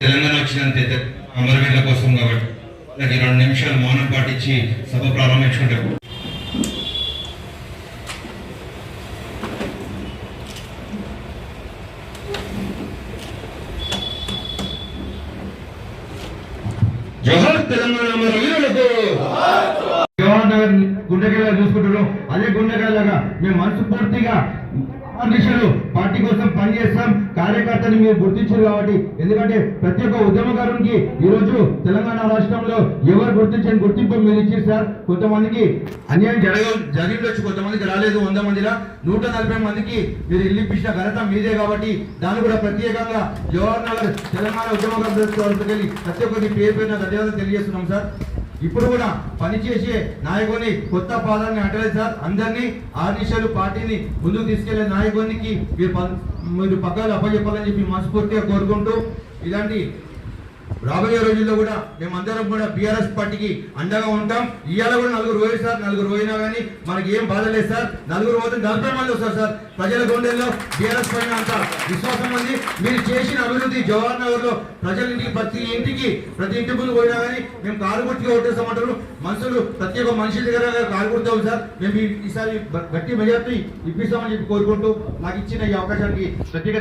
తెలంగాణ వచ్చినంత అమరవీరుల కోసం కాబట్టి వాళ్ళకి రెండు నిమిషాలు మౌనం పాటించి సభ ప్రారంభించుకుంటే. జోహార్ తెలంగాణ అమరవీరులకు. జవహర్ నగర్ గుండెకాయలా చూసుకుంటున్నాం. అదే గుండెకాయలాగా మేము మనస్ఫూర్తిగా ఆ పార్టీ కోసం పనిచేస్తాం కార్యకర్తని మీరు గుర్తించారు కాబట్టి. ఎందుకంటే ప్రతి ఒక్క ఉద్యమకారునికి ఈ రోజు తెలంగాణ రాష్ట్రంలో ఎవరు గుర్తించని గుర్తింపు మీరు ఇచ్చారు సార్. కొంతమందికి అన్యాయం జరగ జరిగిండొచ్చు. కొంతమందికి రాలేదు వంద మందిలా. నూట నలభై మందికి మీరు ఇల్లు ఇప్పించిన ఘనత మీదే కాబట్టి దాన్ని కూడా ప్రత్యేకంగా జవహర్ నగర్ తెలంగాణ ఉద్యమకారులకి ప్రతి ఒక్కరికి పేరు పేరున ధన్యవాదాలు తెలియజేస్తున్నాం సార్. ఇప్పుడు కూడా పనిచేసే నాయకుని కొత్త పాదాన్ని అంటలేదు సార్. అందరినీ ఆర్నిషాలు పార్టీని ముందుకు తీసుకెళ్ళే నాయకునికి మీరు పం- మీరు పగ్గాలు అప్పచెప్పాలని చెప్పి మనస్ఫూర్తిగా కోరుకుంటూ ఇలాంటి రాబోయే రోజుల్లో కూడా మేమందరం కూడా బీఆర్ఎస్ పార్టీకి అండగా ఉంటాం. ఇవాళ కూడా నలుగురు పోయి సార్ నలుగురు పోయినా కానీ మనకి ఏం బాధ లేదు సార్. నలుగురు పోతే నలభై మంది వస్తారు సార్. ప్రజల గుండెల్లో బీఆర్ఎస్ పైన అంత విశ్వాసం ఉంది. మీరు చేసిన అభివృద్ధి జవహర్ నగర్లో ప్రజల ఇంటికి ప్రతి ఇంటికి ప్రతి ఇంటి ముందు పోయినా కానీ మేము కారుగుర్తిగా ఓటేస్తామంటారు మనుషులు ప్రతి ఒక్క మనిషి దగ్గర కారుగుర్తాం సార్. మేము ఈసారి గట్టి మెజార్టీ ఇప్పిస్తామని చెప్పి కోరుకుంటూ నాకు ఇచ్చిన ఈ అవకాశానికి ప్రత్యేక